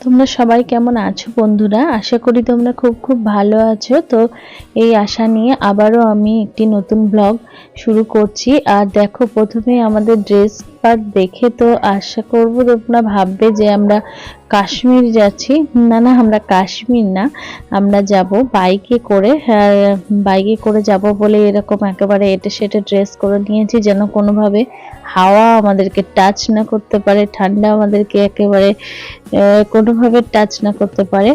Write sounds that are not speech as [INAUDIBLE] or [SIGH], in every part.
তোমরা সবাই কেমন আছো বন্ধুরা? আশা করি তোমরা খুব খুব ভালো আছো। তো এই আশা নিয়ে আবারও আমি একটি নতুন ব্লগ শুরু করছি। আর দেখো, প্রথমে আমাদের ড্রেস পার্ট দেখে তো আশা করব তোমরা ভাববে যে আমরা কাশ্মীর যাচ্ছি। না না, আমরা কাশ্মীর না, আমরা যাব বাইকে করে বাইকে করে যাব বলে এরকম একেবারে এটে সেটে ড্রেস করে নিয়েছি যেন কোনোভাবে হাওয়া আমাদেরকে টাচ না করতে পারে, ঠান্ডা আমাদেরকে একেবারে কোনোভাবে টাচ না করতে পারে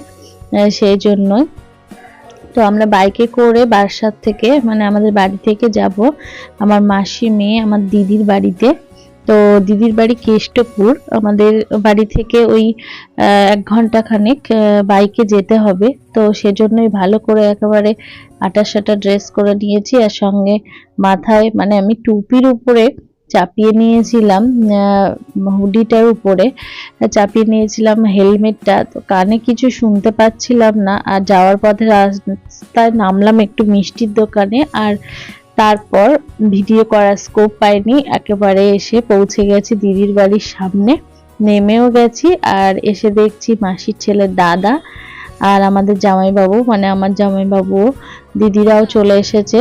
সেই জন্যই। তো আমরা বাইকে করে বারাসাত থেকে মানে আমাদের বাড়ি থেকে যাব, আমার মাসি মেয়ে, আমার দিদির বাড়িতে। তো দিদির বাড়ি কেষ্টপুর। আমাদের বাড়ি থেকে ওই এক ঘণ্টা খানেক বাইকে যেতে হবে। তো সেজন্যই ভালো করে একেবারে আটা সাটা ড্রেস করে নিয়েছি আর সঙ্গে মাথায় মানে আমি টুপির উপরে চাপিয়ে নিয়েছিলাম হুডিটার উপরে চাপিয়ে নিয়েছিলাম হেলমেটটা। তো কানে কিছু শুনতে পাচ্ছিলাম না। আর যাওয়ার পথে রাস্তায় নামলাম একটু মিষ্টির দোকানে। আর তারপর ভিডিও করার স্কোপ পাইনি, একেবারে এসে পৌঁছে গেছি দিদির বাড়ির সামনে। নেমেও গেছি আর এসে দেখছি মাসির ছেলের দাদা আর আমাদের জামাইবাবু মানে আমার জামাইবাবু, দিদিরাও চলে এসেছে।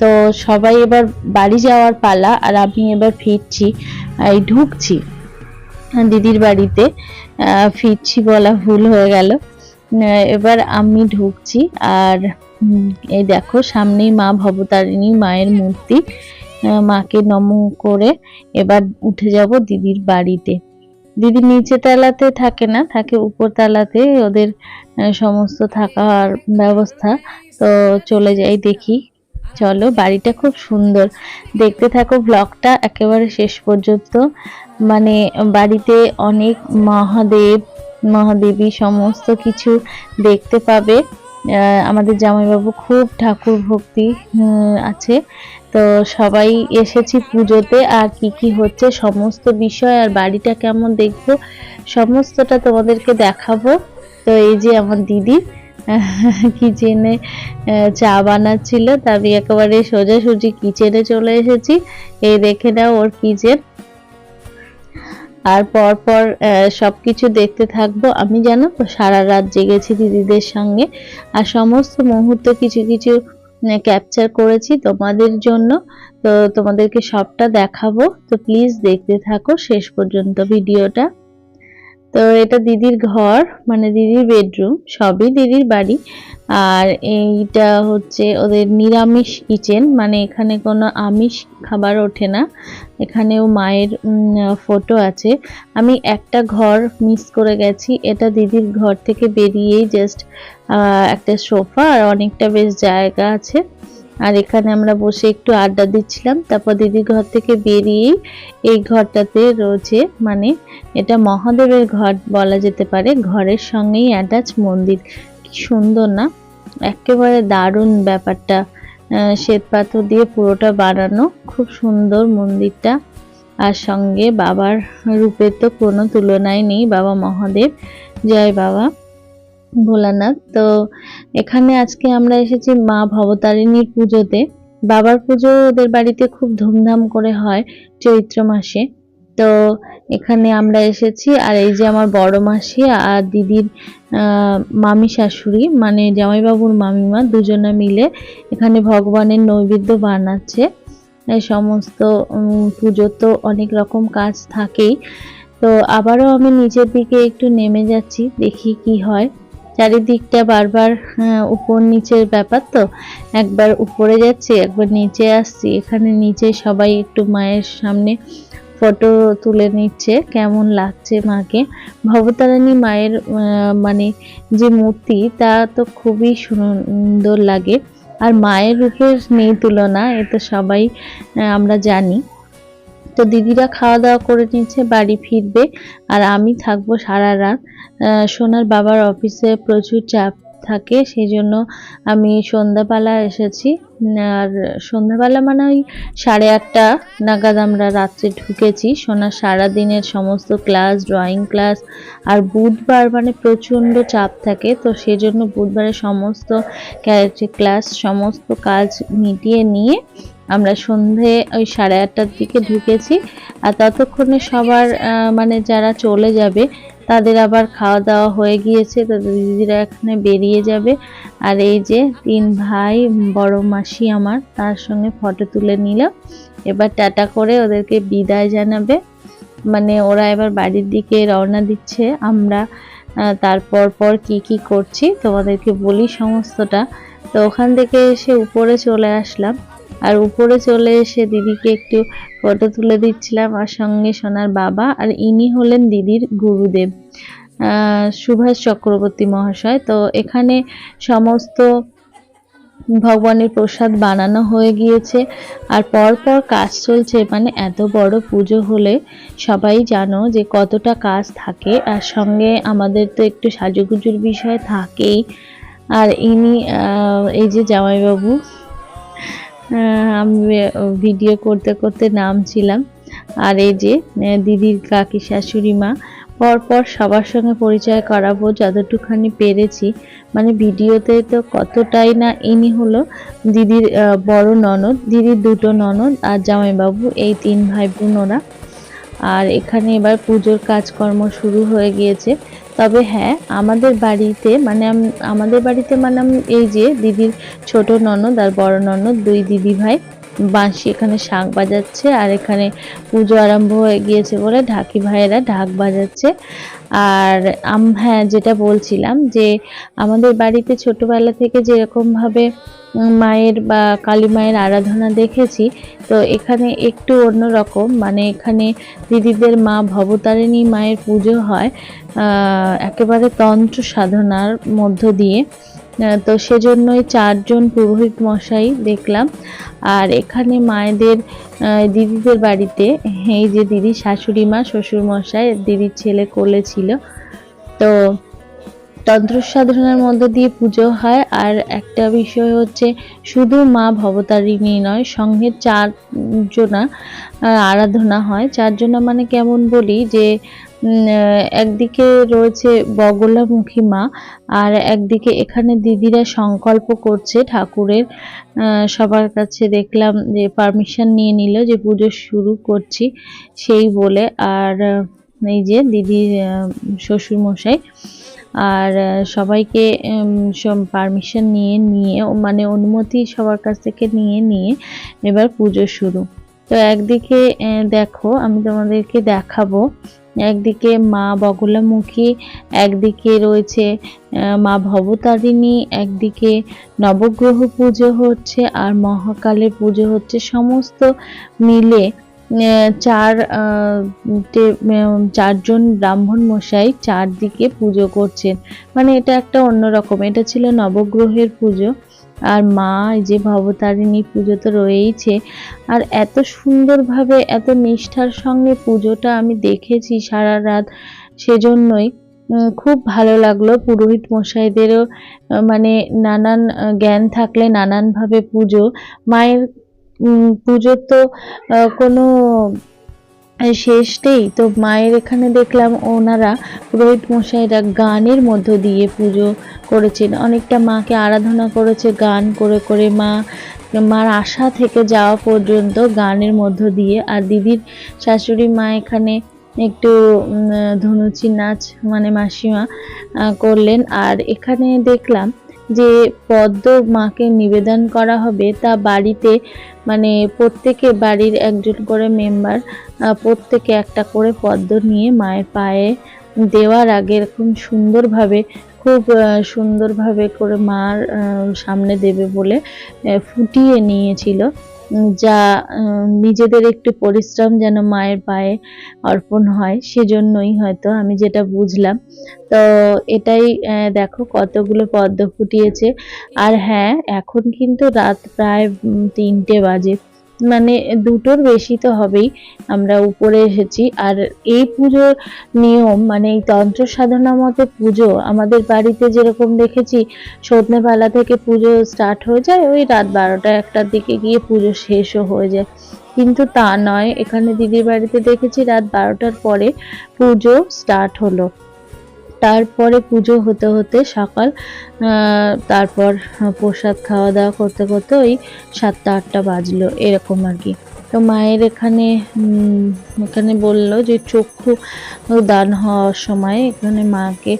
তো সবাই এবার বাড়ি যাওয়ার পালা আর আমি এবার ফিরছি, এই ঢুকছি। দিদির বাড়িতে ফিরছি বলা ভুল হয়ে গেল। এবার আমি ঢুকছি আর এই দেখো সামনেই মা ভবতারিণী মায়ের মূর্তি। মাকে নম করে এবার উঠে যাব দিদির বাড়িতে। দিদি নিচে তলাতে থাকে না, থাকে উপর তলাতে, ওদের সমস্ত থাকার ব্যবস্থা। তো চলে যাই দেখি। চলো, বাড়িটা খুব সুন্দর। দেখতে থাকো, ব্লগটা একেবারে শেষ পর্যন্ত। মানে বাড়িতে অনেক মহাদেব মহাদেবী সমস্ত কিছু দেখতে পাবে। আমাদের জামাইবাবু খুব ঠাকুর ভক্তি আছে। তো সবাই এসেছি পুজোতে, আর কি কি হচ্ছে, সমস্ত বিষয় আর বাড়িটা কেমন দেখব, সমস্তটা তোমাদেরকে দেখাবো। তো এই যে আমার দিদি [LAUGHS] কিচেনে চা বানাচ্ছিল, তা আমি একেবারে সোজাসুজি কিচেনে চলে এসেছি। এই দেখে নাও ওর কিচেন আর পরপর সবকিছু দেখতে থাকব। আমি যেন সারা রাত জেগেছি দিদিদের সঙ্গে। আর সমস্ত মুহূর্ত কিছু কিছু ক্যাপচার করেছি তোমাদের জন্য। তো তোমাদেরকে সবটা দেখাবো। তো প্লিজ দেখতে থাকো শেষ পর্যন্ত ভিডিওটা। তো এটা দিদির ঘর মানে দিদির বেডরুম সবই দিদির বাড়ি। আর এইটা হচ্ছে ওদের নিরামিষ কিচেন মানে এখানে কোনো আমিষ খাবার ওঠে না। এখানেও মায়ের ফটো আছে। আমি একটা ঘর মিস করে গেছি। এটা দিদির ঘর থেকে বেরিয়েই জাস্ট একটা সোফা আর অনেকটা বেশ জায়গা আছে। আর এখানে আমরা বসে একটু আড্ডা দিচ্ছিলাম। তারপর দিদির ঘর থেকে বেরিয়েই এই ঘরটাতে রয়েছে মানে এটা মহাদেবের ঘর বলা যেতে পারে। ঘরের সঙ্গেই অ্যাটাচ মন্দির। কি সুন্দর না? একেবারে দারুণ ব্যাপারটা। শ্বেত পাথর দিয়ে পুরোটা বানানো। খুব সুন্দর মন্দিরটা। আর সঙ্গে বাবার রূপের তো কোনো তুলনাই নেই। বাবা মহাদেব। জয় বাবা। ভোলানাথ। তো এখানে আজকে আমরা এসেছি মা ভবতারিণীর পুজোতে। বাবার পুজো ওদের বাড়িতে খুব ধুমধাম করে হয় চৈত্র মাসে। তো এখানে আমরা এসেছি আর এই যে আমার বড় মাসি আর দিদির মামি শাশুড়ি মানে জামাইবাবুর মামিমা দুজনে মিলে এখানে ভগবানের নৈবেদ্য বানাচ্ছে। সমস্ত পুজো তো অনেক রকম কাজ থাকেই। তো আবারও আমি নিচের দিকে একটু নেমে যাচ্ছি, দেখি কি হয়। চারিদিকটা বারবার উপর নিচের ব্যাপার তো। একবার উপরে যাচ্ছি, একবার নিচে আসছি। এখানে নিচে সবাই একটু মায়ের সামনে ফটো তুলে নিচ্ছে, কেমন লাগছে মাকে। ভবতারিণী মায়ের মানে যে মূর্তি, তা তো খুবই সুন্দর লাগে। আর মায়ের রূপের নেই তুলনা, এ তো সবাই আমরা জানি। তো দিদিরা খাওয়া দাওয়া করে নিচ্ছে বাড়ি ফিরবে আর আমি থাকব সারা রাত। সোনার বাবার অফিসে প্রচুর চাপ থাকে সেই জন্য আমি সন্ধ্যাবেলা এসেছি। আর সন্ধ্যাবেলা মানে ওই সাড়ে আটটা নাগাদ আমরা রাত্রে ঢুকেছি। সোনার সারা দিনের সমস্ত ক্লাস ড্রয়িং ক্লাস আর বুধবার মানে প্রচণ্ড চাপ থাকে, তো সেজন্য বুধবারের সমস্ত ক্যারেক্টার ক্লাস সমস্ত কাজ মিটিয়ে নিয়ে আমরা সন্ধে ওই সাড়ে আটটার দিকে ঢুকেছি আর ততক্ষণে সবার মানে যারা চলে যাবে, তাদের আবার খাওয়া দাওয়া হয়ে গিয়েছে। তাদের দিদিরা এখানে বেরিয়ে যাবে। আর এই যে তিন ভাই, বড় মাসি আমার, তার সঙ্গে ফটো তুলে নিল এবার টাটা করে ওদেরকে বিদায় জানাবে। মানে ওরা এবার বাড়ির দিকে রওনা দিচ্ছে। আমরা তারপর পর কি কি করছি তোমাদেরকে বলি সমস্তটা। তো ওখান থেকে এসে উপরে চলে আসলাম। আর উপরে চলে এসে দিদিকে একটু ফটো তুলে দিচ্ছিলাম, আর সঙ্গে সোনার বাবা আর ইনি হলেন দিদির গুরুদেব সুভাষ চক্রবর্তী মহাশয়। তো এখানে সমস্ত ভগবানের প্রসাদ বানানো হয়ে গিয়েছে, আর পর পর কাজ চলছে। মানে এত বড় পুজো হলে সবাই জানো যে কতটা কাজ থাকে, আর সঙ্গে আমাদের তো একটু সাজুগুজুর বিষয় থাকেই। আর ইনি এই যে জামাইবাবু আমি ভিডিও করতে করতে নামছিলাম। আর এই যে দিদির কাকি শাশুড়ি মা, পরপর সবার সঙ্গে পরিচয় করাবো যতটুখানি পেরেছি। মানে ভিডিওতে তো কতটাই না ইনি হলো দিদির বড় ননদ, দিদির দুটো ননদ আর জামাইবাবু, এই তিন ভাই বোন ওরা। আর এখানে এবার পুজোর কাজকর্ম শুরু হয়ে গিয়েছে। তবে হ্যাঁ আমাদের বাড়িতে মানে আমাদের বাড়িতে মানে এই যে দিদির ছোট ননদ আর বড় ননদ, দুই দিদি ভাই বাঁশি এখানে শাঁখ বাজাচ্ছে আর এখানে পুজো আরম্ভ হয়ে গিয়েছে বলে ঢাকি ভাইয়েরা ঢাক বাজাচ্ছে। আর আম হ্যাঁ যেটা বলছিলাম যে আমাদের বাড়িতে ছোটবেলা থেকে যেরকমভাবে মায়ের বা কালী মায়ের আরাধনা দেখেছি, তো এখানে একটু অন্যরকম। মানে এখানে দিদিদের মা ভবতারিণী মায়ের পুজো হয় একেবারে তন্ত্র সাধনার মধ্য দিয়ে। তো সেজন্যই চারজন পুরোহিত মশাই দেখলাম। আর এখানে মায়েদের দিদিদের বাড়িতে, এই যে দিদি শাশুড়ি মা, শ্বশুর মশাই, দিদির ছেলে কোলে ছিল। তো তন্ত্র সাধনার মধ্য দিয়ে পুজো হয়। আর একটা বিষয় হচ্ছে, শুধু মা ভবতারিণী নয়, সঙ্গে চারজনা আরাধনা হয়। চারজনা মানে কেমন বলি যে একদিকে রয়েছে বগলামুখী মা আর একদিকে এখানে দিদিরা সংকল্প করছে ঠাকুরের। সবার কাছে দেখলাম যে পারমিশন নিয়ে নিল যে পুজো শুরু করছি সেই বলে। আর এই যে দিদির শ্বশুর মশাই আর সবাইকে পারমিশন নিয়ে নিয়ে মানে অনুমতি সবার কাছ থেকে নিয়ে নিয়ে এবার পুজো শুরু। তো একদিকে দেখো আমি তোমাদেরকে দেখাবো। একদিকে মা বগলামুখী, একদিকে রয়েছে মা ভবতারিণী, একদিকে নবগ্রহ পুজো হচ্ছে আর মহাকালের পুজো হচ্ছে সমস্ত মিলে চার চারজন ব্রাহ্মণ মশাই চারদিকে পুজো করছেন। মানে এটা একটা অন্যরকম এটা ছিল নবগ্রহের পুজো। আর মা যে ভবতারিণী পুজো তো রয়েইছে, আর এত সুন্দরভাবে, এত নিষ্ঠার সঙ্গে পুজোটা আমি দেখেছি সারা রাত সেজন্যই। খুব ভালো লাগল পুরোহিত মশাইদেরও মানে নানান জ্ঞান থাকলে নানানভাবে পুজো। মায়ের পুজোর তো কোনো শেষ নেই। তো মায়ের এখানে দেখলাম ওনারা পুরোহিত মশাইরা গানের মধ্য দিয়ে পুজো করেছেন। অনেকটা মাকে আরাধনা করেছে, গান করে করে মা, মার আশা থেকে যাওয়া পর্যন্ত গানের মধ্য দিয়ে। আর দিদির শাশুড়ি মা এখানে একটু ধনুচি নাচ মানে মাসিমা করলেন। আর এখানে দেখলাম যে পদ্ম মাকে নিবেদন করা হবে তা বাড়িতে মানে প্রত্যেকে বাড়ির একজন করে মেম্বার প্রত্যেকে একটা করে পদ্ম নিয়ে মায়ের পায়ে দেওয়ার আগে এরকম সুন্দরভাবে, খুব সুন্দরভাবে করে মার সামনে দেবে বলে ফুটিয়ে নিয়েছিল। যা নিজেদের একটু পরিশ্রম যেন মায়ের পায়ে অর্পণ হয়, সেজন্যই হয়তো আমি যেটা বুঝলাম। তো এটাই দেখো কতগুলো পদ্ম ফুটিয়েছে। আর হ্যাঁ এখন কিন্তু রাত প্রায় তিনটে বাজে। মানে দুটোর বেশি তো হবেই। আমরা উপরে এসেছি। আর এই পুজোর নিয়ম মানে এই তন্ত্র সাধনা মতে পুজো, আমাদের বাড়িতে যেরকম দেখেছি, সন্ধ্যেবেলা থেকে পুজো স্টার্ট হয়ে যায়, ওই রাত বারোটা একটার দিকে গিয়ে পুজো শেষও হয়ে যায়। কিন্তু তা নয়, এখানে দিদির বাড়িতে দেখেছি রাত বারোটার পরে পুজো স্টার্ট হলো। তারপরে পুজো হতে হতে সকাল তারপর প্রসাদ খাওয়া দাওয়া করতে করতে ওই সাতটা, আটটা বাজলো, এরকম আর কি। তো মায়ের এখানে এখানে বলল যে চক্ষু দান হওয়ার সময় এখানে মাকে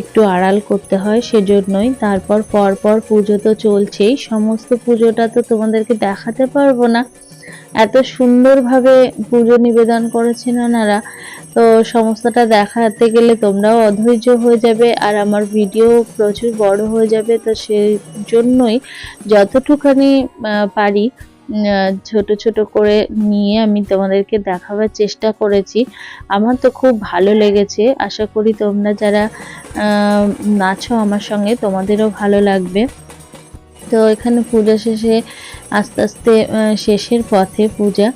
একটু আড়াল করতে হয় সেজন্যই। তারপর পরপর পুজো তো চলছেই, সমস্ত পুজোটা তো তোমাদেরকে দেখাতে পারব না। এত সুন্দরভাবে পুজো নিবেদন করেছেন ওনারা। তো সমস্তটা দেখাতে গেলে তোমরাও অধৈর্য হয়ে যাবে আর আমার ভিডিও প্রচুর বড় হয়ে যাবে। তো সেই জন্যই যতটুখানি পারি ছোট ছোট করে নিয়ে আমি তোমাদেরকে দেখাবার চেষ্টা করেছি। আমার তো খুব ভালো লেগেছে। আশা করি তোমরা যারা নাচো আমার সঙ্গে তোমাদেরও ভালো লাগবে। তো এখানে পূজা শেষে আস্তে আস্তে শেষের পথে পূজা।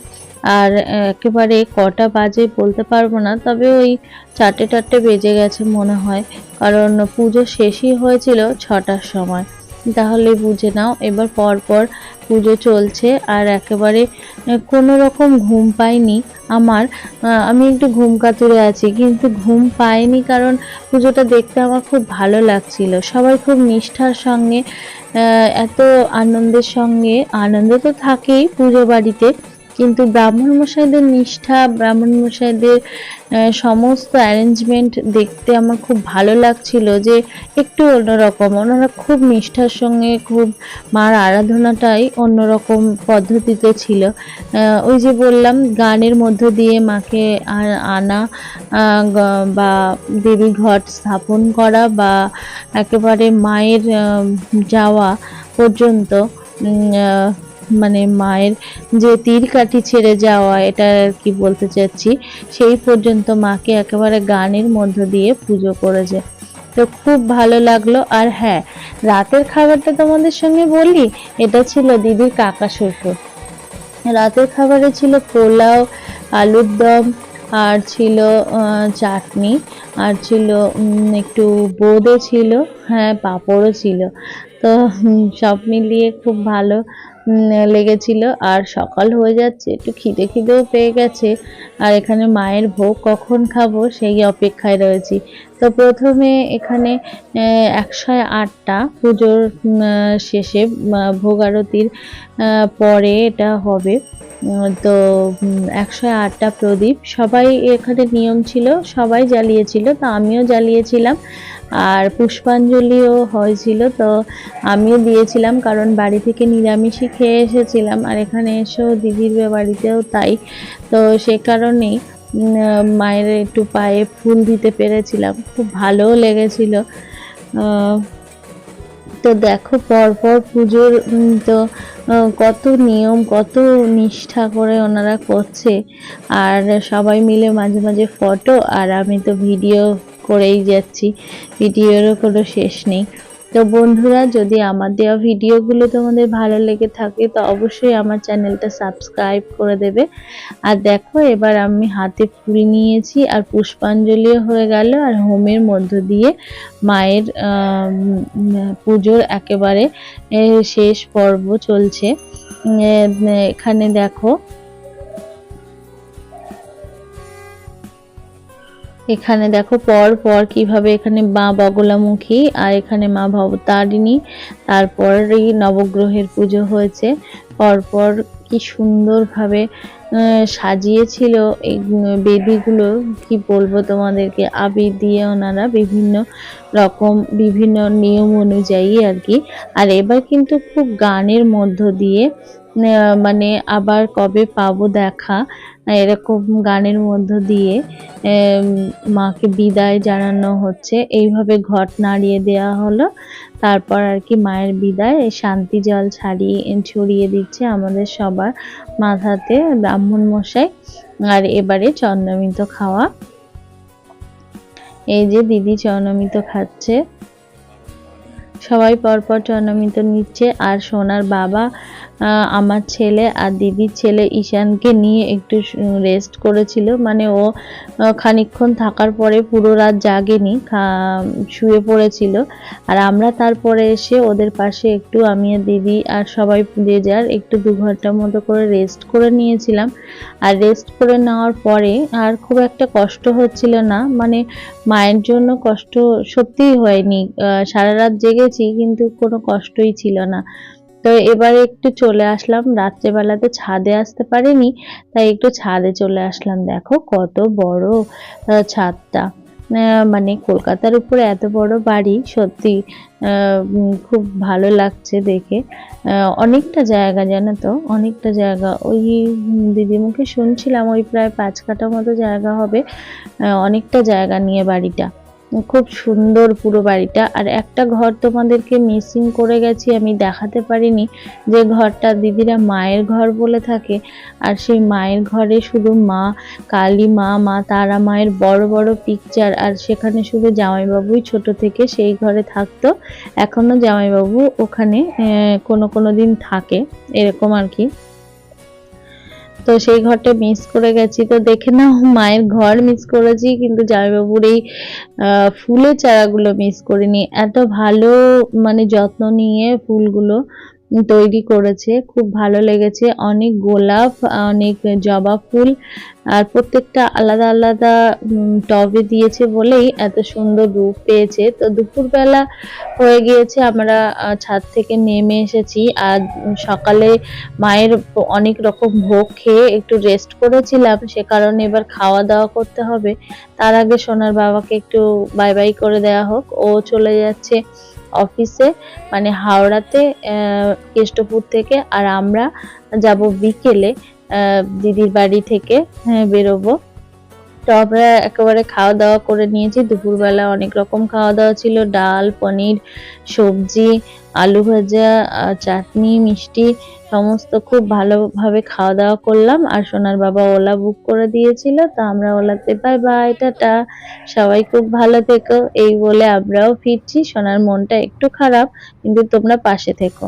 আর একেবারে কটা বাজে বলতে পারব না, তবে ওই চারটে টারটে বেজে গেছে মনে হয়। কারণ পুজো শেষই হয়েছিল ছটার সময়। তাহলে বুঝে নাও। এবার পরপর পর পুজো চলছে আর একেবারে কোনো রকম ঘুম পাইনি আমার। আমি একটু ঘুম কাতুরে আছি, কিন্তু ঘুম পাইনি কারণ পুজোটা দেখতে আমার খুব ভালো লাগছিল। সবাই খুব নিষ্ঠার সঙ্গে এত আনন্দের সঙ্গে, আনন্দ তো থাকেই পুজো বাড়িতে। কিন্তু ব্রাহ্মণ মশাইদের নিষ্ঠা, ব্রাহ্মণ মশাইদের সমস্ত অ্যারেঞ্জমেন্ট দেখতে আমার খুব ভালো লাগছিল যে একটু অন্যরকম। ওনারা খুব নিষ্ঠার সঙ্গে খুব মার আরাধনাটাই অন্যরকম পদ্ধতিতে ছিল। ওই যে বললাম, গানের মধ্য দিয়ে মাকে আনা বা দেবী ঘট স্থাপন করা বা একেবারে মায়ের যাওয়া পর্যন্ত মানে মায়ের যে তীর কাঠি ছেড়ে যাওয়া, এটা আর কি বলতে চাচ্ছি, সেই পর্যন্ত মাকে একেবারে গানের মধ্য দিয়ে পুজো করেছে। তো খুব ভালো লাগল। আর হ্যাঁ রাতের খাবারটা তোমাদের সঙ্গে বলি, এটা ছিল দিদির কাকা শ্বশুর। রাতের খাবারে ছিল পোলাও, আলুর দম, আর ছিল চাটনি, আর ছিল একটু বোঁদে ছিল হ্যাঁ পাঁপড়ও ছিল। তো সব মিলিয়ে খুব ভালো। লেগেছিল। আর সকাল হয়ে যাচ্ছে, একটু খিদে খিদেও পেয়ে গেছে। আর এখানে মায়ের ভোগ কখন খাব সেই অপেক্ষায় রয়েছি। তো প্রথমে এখানে একশো আটটা পুজোর শেষে ভোগ আরতির পরে এটা হবে। তো একশো আটটা প্রদীপ। সবাই এখানে নিয়ম ছিল, সবাই জ্বালিয়েছিল, তো আমিও জ্বালিয়েছিলাম। আর পুষ্পাঞ্জলিও হয়েছিল, তো আমিও দিয়েছিলাম, কারণ বাড়ি থেকে নিরামিষই খেয়ে এসেছিলাম আর এখানে এসেও দিদির বাড়িতেও তাই। তো সে কারণেই মায়ের একটু পায়ে ফুল দিতে পেরেছিলাম। খুব ভালোও লেগেছিল। তো দেখো পরপর পুজোর তো কত নিয়ম, কত নিষ্ঠা করে ওনারা করছে। আর সবাই মিলে মাঝে মাঝে ফটো, আর আমি তো ভিডিও করেই যাচ্ছি। ভিডিওরও কোনো শেষ নেই। তো বন্ধুরা, যদি আমার দেওয়া ভিডিওগুলো তোমাদের ভালো লেগে থাকে, তো অবশ্যই আমার চ্যানেলটা সাবস্ক্রাইব করে দেবে। আর দেখো, এবার আমি হাতে ফুল নিয়েছি, আর পুষ্পাঞ্জলিও হয়ে গেল, আর হোমের মধ্য দিয়ে মায়ের পুজোর একেবারে শেষ পর্ব চলছে। এখানে দেখো এখানে দেখো পর পর কীভাবে এখানে মা বগলামুখী আর এখানে মা ভবতারিণী, তারপরেই নবগ্রহের পুজো হয়েছে। পরপর কি সুন্দরভাবে সাজিয়েছিল এই বেদিগুলো। কি বলব তোমাদেরকে? আবির দিয়ে ওনারা বিভিন্ন রকম, বিভিন্ন নিয়ম অনুযায়ী আর কি। আর এবার কিন্তু খুব গানের মধ্য দিয়ে মানে আবার কবে পাবো দেখা, এরকম গানের মধ্য দিয়ে মাকে বিদায় জানানো হচ্ছে। এইভাবে ঘট নাড়িয়ে দেওয়া হলো। তারপর আর কি মায়ের বিদায় শান্তি জল ছাড়িয়ে, ছড়িয়ে দিচ্ছে আমাদের সবার মাথাতে ব্রাহ্মণ মশাই। আর এবারে চন্দ্রমিত খাওয়া। এই যে দিদি চন্দ্রমিত খাচ্ছে। সবাই পরপর চন্দ্রমিত নিচ্ছে। আর সোনার বাবা আমার ছেলে আর দিদির ছেলে ঈশানকে নিয়ে একটু রেস্ট করেছিল। মানে ও আহ, খানিকক্ষণ থাকার পরে পুরো রাত জাগেনি শুয়ে পড়েছিল। আর আমরা তারপরে এসে ওদের পাশে একটু আমি আর দিদি আর সবাই যে যার একটু দু ঘণ্টার মতো করে রেস্ট করে নিয়েছিলাম। আর রেস্ট করে নেওয়ার পরে আর খুব একটা কষ্ট হচ্ছিল না। মানে মায়ের জন্য কষ্ট সত্যিই হয়নি। সারা রাত জেগেছি কিন্তু কোনো কষ্টই ছিল না। তো এবার একটু চলে আসলাম। রাত্রেবেলাতে ছাদে আসতে পারিনি, তাই একটু ছাদে চলে আসলাম। দেখো কত বড় ছাদটা। মানে কলকাতার উপরে এত বড় বাড়ি, সত্যি খুব ভালো লাগছে দেখে। অনেকটা জায়গা জানো তো, অনেকটা জায়গা। ওই দিদিমুখে শুনছিলাম ওই প্রায় পাঁচ কাঠা মতো জায়গা হবে অনেকটা জায়গা নিয়ে বাড়িটা। খুব সুন্দর পুরো বাড়িটা। আর একটা ঘর তোমাদেরকে মিসিং করে গেছি, আমি দেখাতে পারিনি। যে ঘরটা দিদিরা মায়ের ঘর বলে থাকে, আর সেই মায়ের ঘরে শুধু মা, কালী মা মা তারা মায়ের বড় বড় পিকচার আর সেখানে শুধু জামাইবাবুই ছোট থেকে সেই ঘরে থাকতো। এখনও জামাইবাবু ওখানে কোনো কোনো দিন থাকে, এরকম আর কি। তো সেই ঘরটা মিস করে গেছি। তো দেখে না মায়ের ঘর মিস করেছি, কিন্তু জামাইবাবুর এই ফুলের চারাগুলো মিস করিনি। এত ভালো মানে যত্ন নিয়ে ফুলগুলো তৈরি করেছে, খুব ভালো লেগেছে। অনেক গোলাপ, অনেক জবা ফুল, আর প্রত্যেকটা আলাদা আলাদা টবে দিয়েছে বলেই এত সুন্দর রূপ পেয়েছে। তো দুপুরবেলা হয়ে গিয়েছে, আমরা ছাদ থেকে নেমে এসেছি। আর সকালে মায়ের অনেক রকম ভোগ খেয়ে একটু রেস্ট করেছিলাম, সে কারণে এবার খাওয়া দাওয়া করতে হবে। তার আগে সোনার বাবাকে একটু বাই বাই করে দেওয়া হোক। ও চলে যাচ্ছে অফিসে মানে হাওড়াতে কেষ্টপুর থেকে আর আমরা যাব বিকেলে দিদির বাড়ি থেকে হ্যাঁ, বেরোবো। তো আমরা একেবারে খাওয়া দাওয়া করে নিয়েছি। দুপুরবেলা অনেক রকম খাওয়া দাওয়া ছিল। ডাল, পনির, সবজি, আলু ভাজা চাটনি, মিষ্টি, সমস্ত খুব ভালোভাবে খাওয়া দাওয়া করলাম। আর সোনার বাবা ওলা বুক করে দিয়েছিল। তো আমরা ওলাতে বাই বাই টাটা। সবাই খুব ভালো থেকো। এই বলে আমরাও ফিরছি। সোনার মনটা একটু খারাপ, কিন্তু তোমরা পাশে থেকো।